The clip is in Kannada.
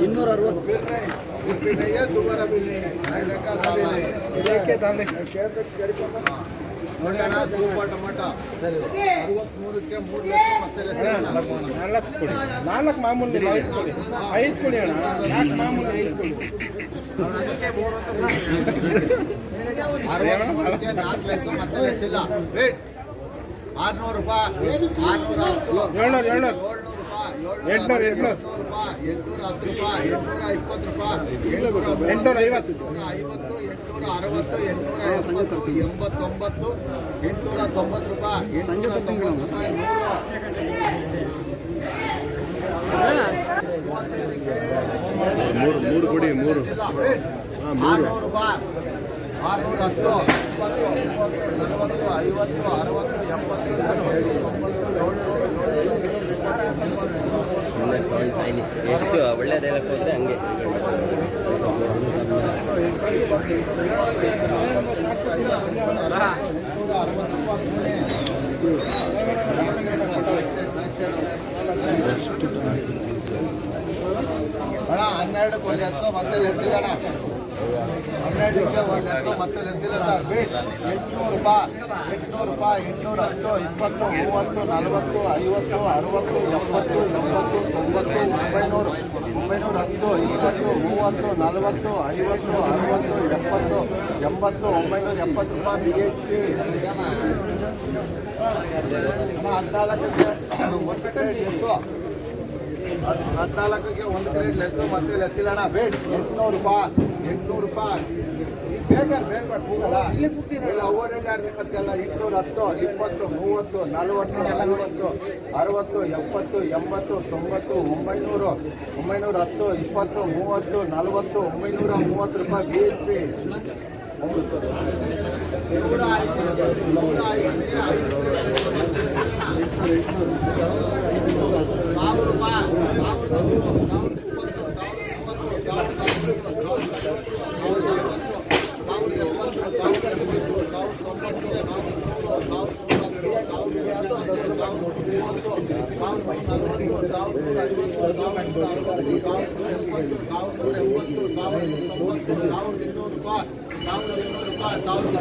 ಇನ್ನೂರ ಅರವತ್ತು ನೋಡಿ ಅಣ್ಣ ಸೂಪರ್ ಟೊಮಾಟ ಅರವತ್ಮೂರಕ್ಕೆ ಮೂರು ಲಕ್ಷ ಮತ್ತೆ ನಾಲ್ಕು ಕೊಡಿ ನಾಲ್ಕು ಮಾಮೂಲಿ ಐದು ಕೊಡಿ ಐದು ಕೊಡಿ ಅಣ್ಣ ನಾಲ್ಕು ಮಾಮೂಲಿ ಐದು ಕೊಡಿ ನಾಲ್ಕು ಲಕ್ಷ ಮತ್ತೆ ಲೆಸ್ ಇಲ್ಲ ವೇಟ್ ಆರ್ನೂರು ರೂಪಾಯಿ ಏಳ್ನೂರು ಏಳ್ನೂರು ಎಂಟ್ನೂರು, ಎಂಟ್ನೂರು. ಹತ್ತು ರೂಪಾಯಿ ಎಂಟ್ನೂರ ಇಪ್ಪತ್ತು ರೂಪಾಯಿ ಎಂಟುನೂರ ಐವತ್ತು ಐವತ್ತು ಎಂಟುನೂರ ಅರವತ್ತು ಎಂಟ್ನೂರ ಎಪ್ಪತ್ತು ಎಂಬತ್ತೊಂಬತ್ತು ಎಂಟ್ನೂರ ತೊಂಬತ್ತು ರೂಪಾಯಿ ಎಂಟ್ನೂರ ತೊಂಬತ್ತು ರೂಪಾಯಿ ಮೂರು ಮೂರು ಕೊಡಿ ಮೂರು ಮೂರು ಆರ್ನೂರ ಹತ್ತು ನಲವತ್ತು ಐವತ್ತು ಅರವತ್ತು ಎಪ್ಪತ್ತು ಎಂಬತ್ತು ಏಳ್ನೂರು ಅಣ್ಣ ಹನ್ನೆರಡಕ್ಕೆ ಒಂದು ಮತ್ತೆ ಲೆಸ್ಸಿಲ್ಲ ಅಣ್ಣ ಹನ್ನೆರಡಕ್ಕೆ ಒಂದು ಮತ್ತೆ ಲೆಸ್ಸಿಲ್ಲ ಸರ್ ಬೀಟ್ ಎಂಟುನೂರು ರೂಪಾಯಿ ಎಂಟುನೂರು ರೂಪಾಯಿ ಎಂಟುನೂರ ಹತ್ತು ಇಪ್ಪತ್ತು ಮೂವತ್ತು ನಲವತ್ತು ಐವತ್ತು ಅರವತ್ತು ಎಪ್ಪತ್ತು ಎಂಬತ್ತು ತೊಂಬತ್ತು ಒಂಬೈನೂರು ಇಪ್ಪತ್ತು ಮೂವತ್ತು, ನಲವತ್ತು, ಐವತ್ತು, ಅರವತ್ತು, ಎಪ್ಪತ್ತು, ಎಂಬತ್ತು, ಒಂಬೈನೂರ ಎಪ್ಪತ್ತು ರೂಪಾಯಿ ಬಿ ಎಚ್ ಪಿ ಹದಿನಾಲ್ಕಕ್ಕೆ ಒಂದು ಪ್ಲೇಟ್ ಎಷ್ಟು ಹದಿನಾಲ್ಕಕ್ಕೆ ಒಂದು ಪ್ಲೇಟ್ ಲೆಸ್ಸು ಮತ್ತೆ ಲೆಸ್ ಇಲ್ಲ ಅಣ್ಣ, ಬೇಡ. ಎಂಟುನೂರು ರೂಪಾಯಿ ಎಂಟುನೂರು ರೂಪಾಯಿ. ಎಂಟುನೂರ ಹತ್ತು, ಇಪ್ಪತ್ತು, ಮೂವತ್ತು, ನಲವತ್ತು ನಲವತ್ತು, ಅರವತ್ತು, ಎಪ್ಪತ್ತು, ಎಂಬತ್ತು, ತೊಂಬತ್ತು, ಒಂಬೈನೂರು, ಒಂಬೈನೂರ ಹತ್ತು, ಇಪ್ಪತ್ತು, ಮೂವತ್ತು, ನಲವತ್ತು, ಒಂಬೈನೂರ ಮೂವತ್ತು ರೂಪಾಯಿ ಬಿ ಎಸ್ ಪಿ ಸಾವಿರ ರೂಪಾಯಿ ಸಾವಿರದ ಹತ್ತು ಸಾವಿರದ ಇಪ್ಪತ್ತು ಸಾವಿರದ ಮೂವತ್ತು ಸಾವಿರದ ಐವತ್ತು ಸಾವಿರದ ಅರವತ್ತು ಸಾವಿರದ ಎಪ್ಪತ್ತು ಸಾವಿರದ ಇನ್ನೂರು ರೂಪಾಯಿ ಸಾವಿರದ ಇನ್ನೂರು ರೂಪಾಯಿ ಸಾವಿರದ